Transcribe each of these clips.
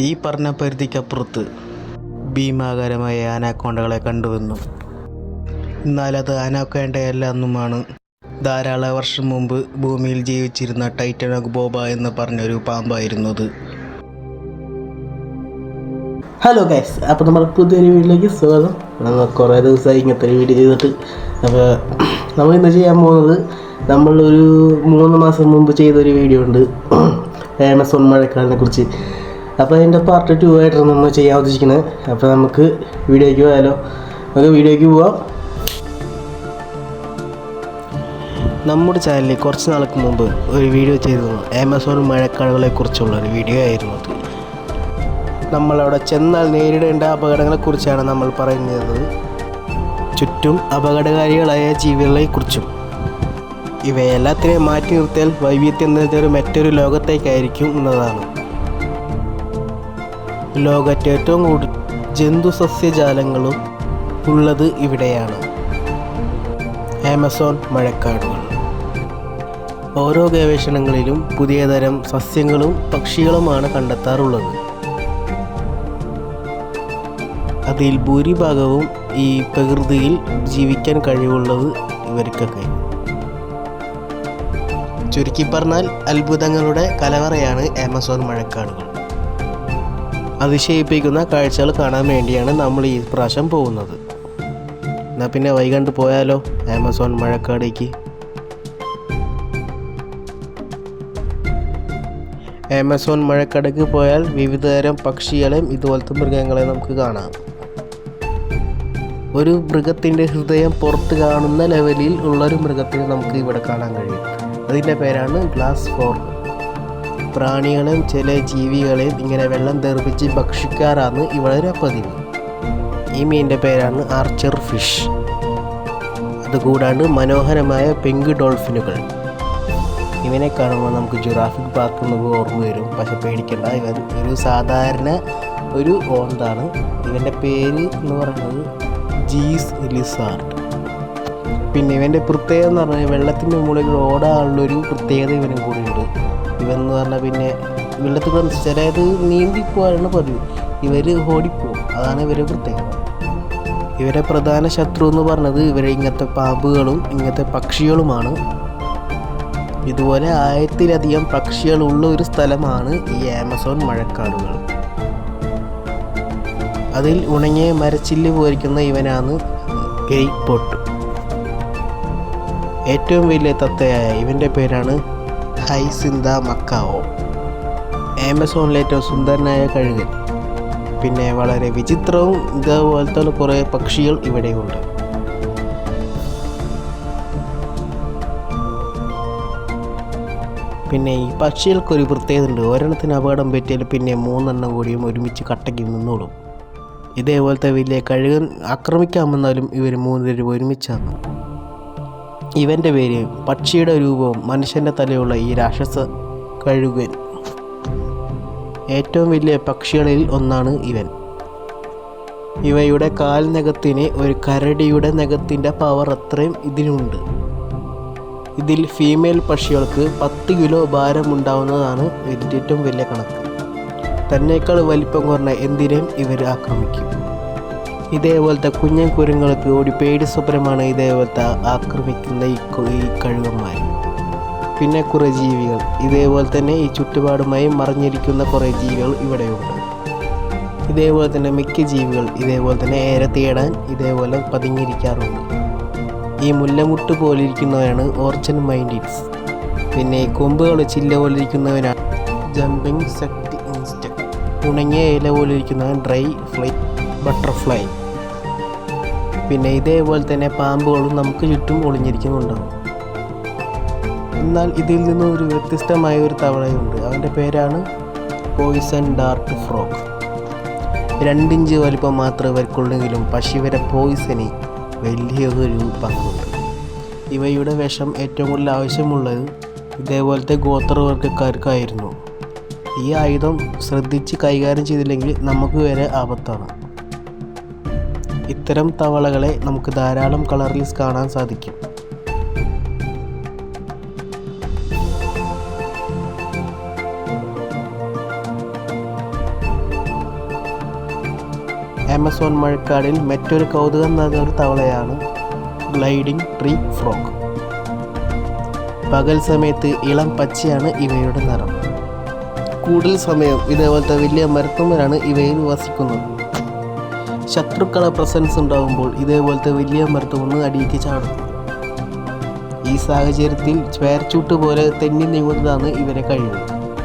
ഈ പറഞ്ഞ പരിധിക്കപ്പുറത്ത് ഭീമാകരമായ ആനാക്കോണ്ടകളെ കണ്ടുവന്നു എന്നാൽ അത് ആനാക്കോണ്ടയല്ല എന്നുമാണ് ധാരാളം വർഷം മുമ്പ് ഭൂമിയിൽ ജീവിച്ചിരുന്ന ടൈറ്റനോക് ബോബ എന്ന് പറഞ്ഞൊരു പാമ്പായിരുന്നത്. ഹലോ ഗൈസ് അപ്പോൾ നമ്മൾ പുതിയൊരു വീഡിയോയിലേക്ക് സ്വാഗതം. നമ്മൾ കുറേ ദിവസമായി ഇങ്ങനത്തെ ഒരു വീഡിയോ ചെയ്തിട്ട് അപ്പോൾ നമ്മൾ ഇന്ന് ചെയ്യാൻ പോകുന്നത് നമ്മളൊരു മൂന്ന് മാസം മുമ്പ് ചെയ്തൊരു വീഡിയോ ഉണ്ട്. ആമസോൺ മഴക്കാലിനെ കുറിച്ച്. അപ്പോൾ അതിന്റെ പാർട്ട് ടു ആയിട്ടാണ് നമ്മൾ ചെയ്യാൻ ഉദ്ദേശിക്കുന്നത്. അപ്പോൾ നമുക്ക് വീഡിയോയ്ക്ക് പോയാലോ? നമുക്ക് വീഡിയോയ്ക്ക് പോവാം. നമ്മുടെ ചാനലിൽ കുറച്ച് നാൾക്ക് മുമ്പ് ഒരു വീഡിയോ ചെയ്തിരുന്നു. ആമസോൺ മഴക്കാടുകളെ കുറിച്ചുള്ള ഒരു വീഡിയോ ആയിരുന്നു അത്. നമ്മളവിടെ ചെന്നാൽ നേരിടേണ്ട അപകടങ്ങളെക്കുറിച്ചാണ് നമ്മൾ പറയുന്നത്. ചുറ്റും അപകടകാരികളായ ജീവികളെക്കുറിച്ചും ഇവയെല്ലാത്തിനെയും മാറ്റി നിർത്തിയാൽ വൈവിധ്യം നിറഞ്ഞൊരു മറ്റൊരു ലോകത്തേക്കായിരിക്കും എന്നതാണ്. ലോകത്തെ ഏറ്റവും കൂടുതൽ ജന്തു സസ്യജാലങ്ങളും ഉള്ളത് ഇവിടെയാണ്. ആമസോൺ മഴക്കാടുകൾ. ഓരോ ഗവേഷണങ്ങളിലും പുതിയ തരം സസ്യങ്ങളും പക്ഷികളുമാണ് കണ്ടെത്താറുള്ളത്. അതിൽ ഭൂരിഭാഗവും ഈ പ്രകൃതിയിൽ ജീവിക്കാൻ കഴിവുള്ളത് ഇവർക്കൊക്കെ. ചുരുക്കി പറഞ്ഞാൽ അത്ഭുതങ്ങളുടെ കലവറയാണ് ആമസോൺ മഴക്കാടുകൾ. അതിശയിപ്പിക്കുന്ന കാഴ്ചകൾ കാണാൻ വേണ്ടിയാണ് നമ്മൾ ഈ പ്രാവശ്യം പോകുന്നത്. എന്നാൽ പിന്നെ വൈകണ്ട് പോയാലോ? ആമസോൺ മഴക്കാടേക്ക്. ആമസോൺ മഴക്കടക്ക് പോയാൽ വിവിധതരം പക്ഷികളെയും ഇതുപോലത്തെ മൃഗങ്ങളെ നമുക്ക് കാണാം. ഒരു മൃഗത്തിന്റെ ഹൃദയം പുറത്ത് കാണുന്ന ലെവലിൽ ഉള്ളൊരു മൃഗത്തിനെ നമുക്ക് ഇവിടെ കാണാൻ കഴിയും. അതിന്റെ പേരാണ് ഗ്ലാസ് ഫോർ പ്രാണികളെയും ചില ജീവികളെയും ഇങ്ങനെ വെള്ളം തെറിപ്പിച്ച് ഭക്ഷിക്കാറാണ് ഇവിടെ പതിവ് ഈ മീനിന്റെ പേരാണ് ആർച്ചർ ഫിഷ്. അതുകൂടാണ്ട് മനോഹരമായ പെങ്ക് ഡോൾഫിനുകൾ. ഇവനെ കാണുമ്പോൾ നമുക്ക് ജുറാഫിക് പാർക്ക് എന്നൊക്കെ ഓർമ്മ വരും. പക്ഷെ പേടിക്കണ്ട ഇവൻ ഒരു സാധാരണ ഒരു ഓന്താണ്. ഇവന്റെ പേര് എന്ന് പറയുന്നത് ജീസ് ലിസാർഡ്. പിന്നെ ഇവന്റെ പ്രത്യേകത എന്ന് പറഞ്ഞാൽ വെള്ളത്തിന്റെ മുകളിൽ ഓടാനുള്ളൊരു പ്രത്യേകത ഇവനും കൂടി എന്ന് പറഞ്ഞാൽ പിന്നെ വെള്ളത്തിൽ കിടന്ന് ചിലത് നീന്തിപ്പോവാണ് പതിവ്. ഇവർ ഓടിപ്പോവും. അതാണ് ഇവരെ പ്രത്യേകത. ഇവരെ പ്രധാന ശത്രു എന്ന് പറഞ്ഞത് ഇവരെ ഇങ്ങനത്തെ പാമ്പുകളും ഇങ്ങനത്തെ പക്ഷികളുമാണ്. ഇതുപോലെ ആയിരത്തിലധികം പക്ഷികളുള്ള ഒരു സ്ഥലമാണ് ഈ ആമസോൺ മഴക്കാടുകൾ. അതിൽ ഉണങ്ങിയ മരച്ചില്ല് പോയിരിക്കുന്ന ഇവനാണ് ഗെയ്റ്റ് പോട്ട് ഏറ്റവും വലിയ തത്തയായ ഇവന്റെ പേരാണ് ഹൈസിന്ത മക്കാവോ? ആമസോണിലെ ഏറ്റവും സുന്ദരനായ കഴുകൻ. പിന്നെ വളരെ വിചിത്രവും ഇതേപോലത്തെ കുറേ പക്ഷികൾ ഇവിടെയുണ്ട്. പിന്നെ ഈ പക്ഷികൾക്കൊരു പ്രത്യേകത ഉണ്ട് ഒരെണ്ണത്തിന് അപകടം പറ്റിയാൽ പിന്നെ മൂന്നെണ്ണം കൂടിയും ഒരുമിച്ച് കട്ടയ്ക്ക് നിന്നോളും. ഇതേപോലത്തെ വലിയ കഴുകൻ ആക്രമിക്കാൻ വന്നാലും ഇവർ മൂന്ന് പേരും ഒരുമിച്ചാണ് ഇവന്റെ പേര് പക്ഷിയുടെ രൂപവും മനുഷ്യന്റെ തലയുള്ള ഈ രാക്ഷസ കഴുകൻ. ഏറ്റവും വലിയ പക്ഷികളിൽ ഒന്നാണ് ഇവൻ. ഇവയുടെ കാൽ നഖത്തിന് ഒരു കരടിയുടെ നഖത്തിന്റെ പവർ അത്രയും ഇതിനുണ്ട് ഇതിൽ ഫീമെയിൽ പക്ഷികൾക്ക് പത്ത് കിലോ ഭാരമുണ്ടാവുന്നതാണ് ഇതിന്റെ ഏറ്റവും വലിയ കണക്ക്. തന്നേക്കാൾ വലിപ്പം കുറഞ്ഞ എന്തിനേയും ഇവർ ആക്രമിക്കും. ഇതേപോലത്തെ കുഞ്ഞൻ കുരങ്ങൾക്ക് ഒരു പേടി സ്വപ്നമാണ് ഇതേപോലത്തെ ആക്രമിക്കുന്ന ഈ ഈ കഴുകന്മാർ. പിന്നെ കുറേ ജീവികൾ. ഇതേപോലെ തന്നെ ഈ ചുറ്റുപാടുമായി മറിഞ്ഞിരിക്കുന്ന കുറേ ജീവികൾ ഇവിടെയുണ്ട്. ഇതേപോലെ തന്നെ മിക്ക ജീവികൾ ഇതേപോലെ തന്നെ ഏറെ തേടാൻ ഇതേപോലെ പതുങ്ങിയിരിക്കാറുണ്ട്. ഈ മുല്ലമുട്ട് പോലിരിക്കുന്നവരാണ് ഓർച്ചൻ മൈൻഡിറ്റ്സ്. പിന്നെ ഈ കൊമ്പുകൾ ചില്ല പോലിരിക്കുന്നവനാണ് ജമ്പിങ് സെക്ട് ഇൻസ്റ്റക് ഉണങ്ങിയ ഇല പോലിരിക്കുന്നവൻ ഡ്രൈ ഫ്ലൈ ബട്ടർഫ്ലൈ. പിന്നെ ഇതേപോലെ തന്നെ പാമ്പുകളും നമുക്ക് ചുറ്റും ഒളിഞ്ഞിരിക്കുന്നുണ്ടാവും. എന്നാൽ ഇതിൽ നിന്നും ഒരു വ്യത്യസ്തമായ ഒരു തവളയുണ്ട് അവന്റെ പേരാണ് പോയിസൺ ഡാർട്ട് ഫ്രോഗ് രണ്ടിഞ്ച് വലിപ്പം മാത്രമേ ഇവർക്കുള്ളെങ്കിലും പക്ഷെ ഇവരെ പോയിസന് വലിയൊരു പങ്കുണ്ട്. ഇവയുടെ വിഷം ഏറ്റവും കൂടുതൽ ആവശ്യമുള്ളത് ഇതേപോലത്തെ ഗോത്രവർഗക്കാർക്കായിരുന്നു ഈ ആയുധം ശ്രദ്ധിച്ച് കൈകാര്യം ചെയ്തില്ലെങ്കിൽ നമുക്ക് വരെ ആപത്താണ്. ഇത്തരം തവളകളെ നമുക്ക് ധാരാളം കളറിൽ കാണാൻ സാധിക്കും. ആമസോൺ മഴക്കാടിൽ മറ്റൊരു കൗതുകം നൽകുന്ന തവളയാണ് ഗ്ലൈഡിംഗ് ട്രീ ഫ്രോഗ്. പകൽ സമയത്ത് ഇളം പച്ചയാണ് ഇവയുടെ നിറം. കൂടുതൽ സമയം ഇതേപോലത്തെ വലിയ മരത്തുമ്മലാണ് ഇവയിൽ വസിക്കുന്നത്. ശത്രുക്കളെ പ്രസൻസ് ഉണ്ടാകുമ്പോൾ ഇതേപോലത്തെ വലിയ മരത്തുമെന്ന് അടിയിക്ക് ചാടും. ഈ സാഹചര്യത്തിൽ ചേർച്ചൂട്ട് പോലെ തെന്നി നീങ്ങുന്നതാണ് ഇവരെ കഴിവ്.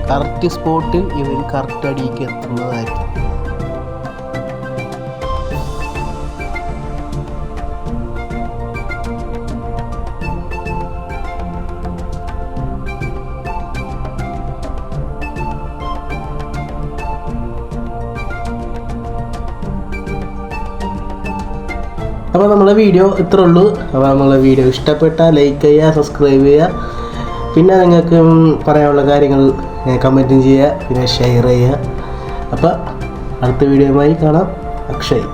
കറക്റ്റ് സ്പോട്ടിൽ ഇവർ കറക്റ്റ് അടിയിക്ക് എത്തുന്നതായിരിക്കും. അപ്പോൾ നമ്മളെ വീഡിയോ ഇത്രേ ഉള്ളൂ. അപ്പോൾ നമ്മളെ വീഡിയോ ഇഷ്ടപ്പെട്ട ലൈക്ക് ചെയ്യുക സബ്സ്ക്രൈബ് ചെയ്യുക. പിന്നെ നിങ്ങൾക്ക് പറയാനുള്ള കാര്യങ്ങൾ കമന്റും ചെയ്യുക പിന്നെ ഷെയർ ചെയ്യുക. അപ്പോൾ അടുത്ത വീഡിയോയുമായി കാണാം. അക്ഷയ്.